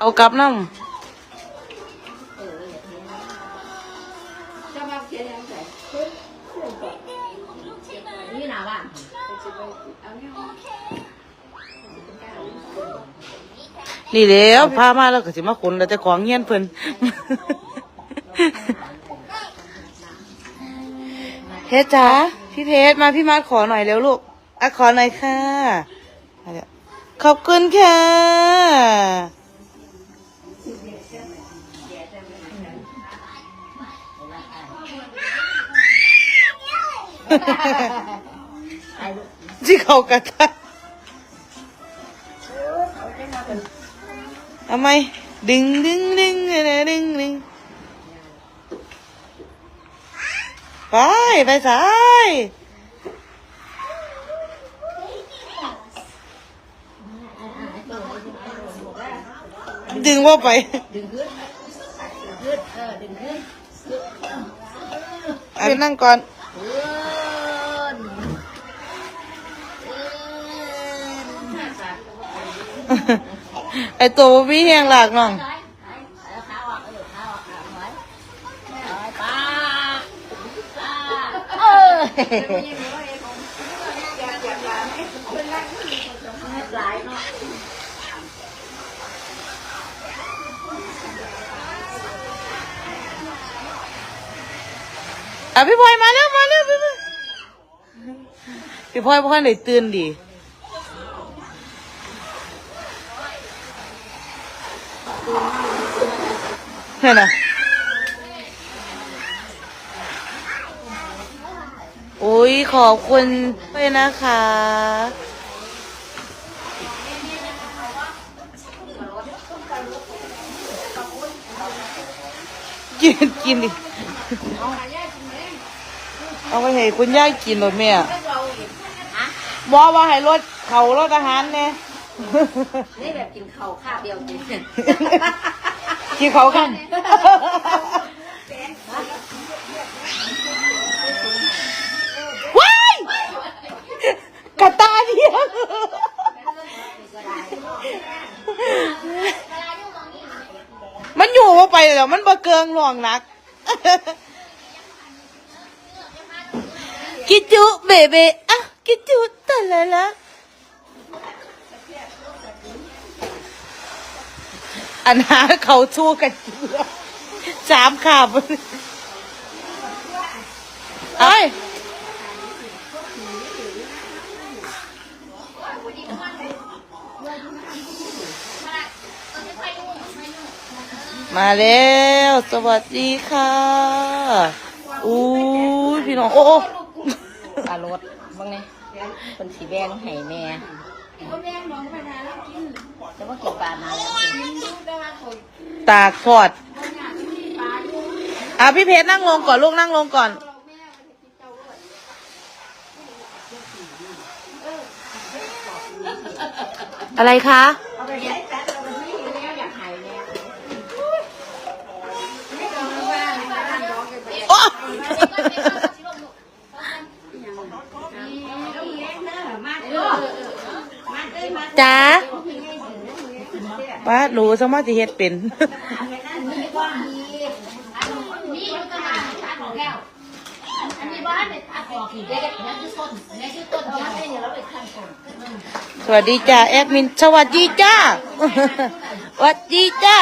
เอากลับน้จะมาเขียนยังไงนี่หนาบ้านเอาเนี่ยำนี่แล้วพามาแล้วก็สิมาขนแล้วแต่ของเงี้ยนเพิ่น เพชรจ๋าพี่เพชรมาพี่มาขอหน่อยเร็วลูก อะขอหน่อยค่ะขอบคุณค่ะที่เขากระทะทำไมดึงดึงดึงดึงดึงดึงไปไปสาย ดึงว่าไป ดึงขึ้นขึ้นเออดึงขึ้นอาไปนั่งก่อนไอตัวบ่มีแหงหลากน้องเออขาออกขาหอยหอยป้าป้าเออหลายเนาะ อะพี่พลอยมาแล้วมาแล้วพี่พลอยพี่พลอยพ่อไหนตื่นดีเห็นนะโอ้ยขอบคุณด้วยนะคะกินกินดิ เอาไปให้คุณย่ากินรถแม่บอกว่าให้รถเขารถอาหารเนี่ยนี่แบบกินข้าวข้าวเดียวกินกินเขากันว้ายกระตาเดียวมันอยู่ว่าไปแล้วมันบ่เกิงหลวงนัก กิจูเบเบอะกิจูตะละละอันหาเขาชู้กันเจือสามขาบเอ้ยมาแล้ว สวัสดีค่ะอู้พี่น้อง โอ้ ปลารสบ้างไงคนสีแบงให้แม่แต่ว่ากินปลามาแล้วกินตากทอดอะพี่เพชรนั่งลงก่อนลูกนั่งลงก่อน อะไรคะ นที่ให้เนี่ยเราไปขั้นต้นสวัสดีจ้าแอดมิน สวัสดีจ้าสวัสดีจ้า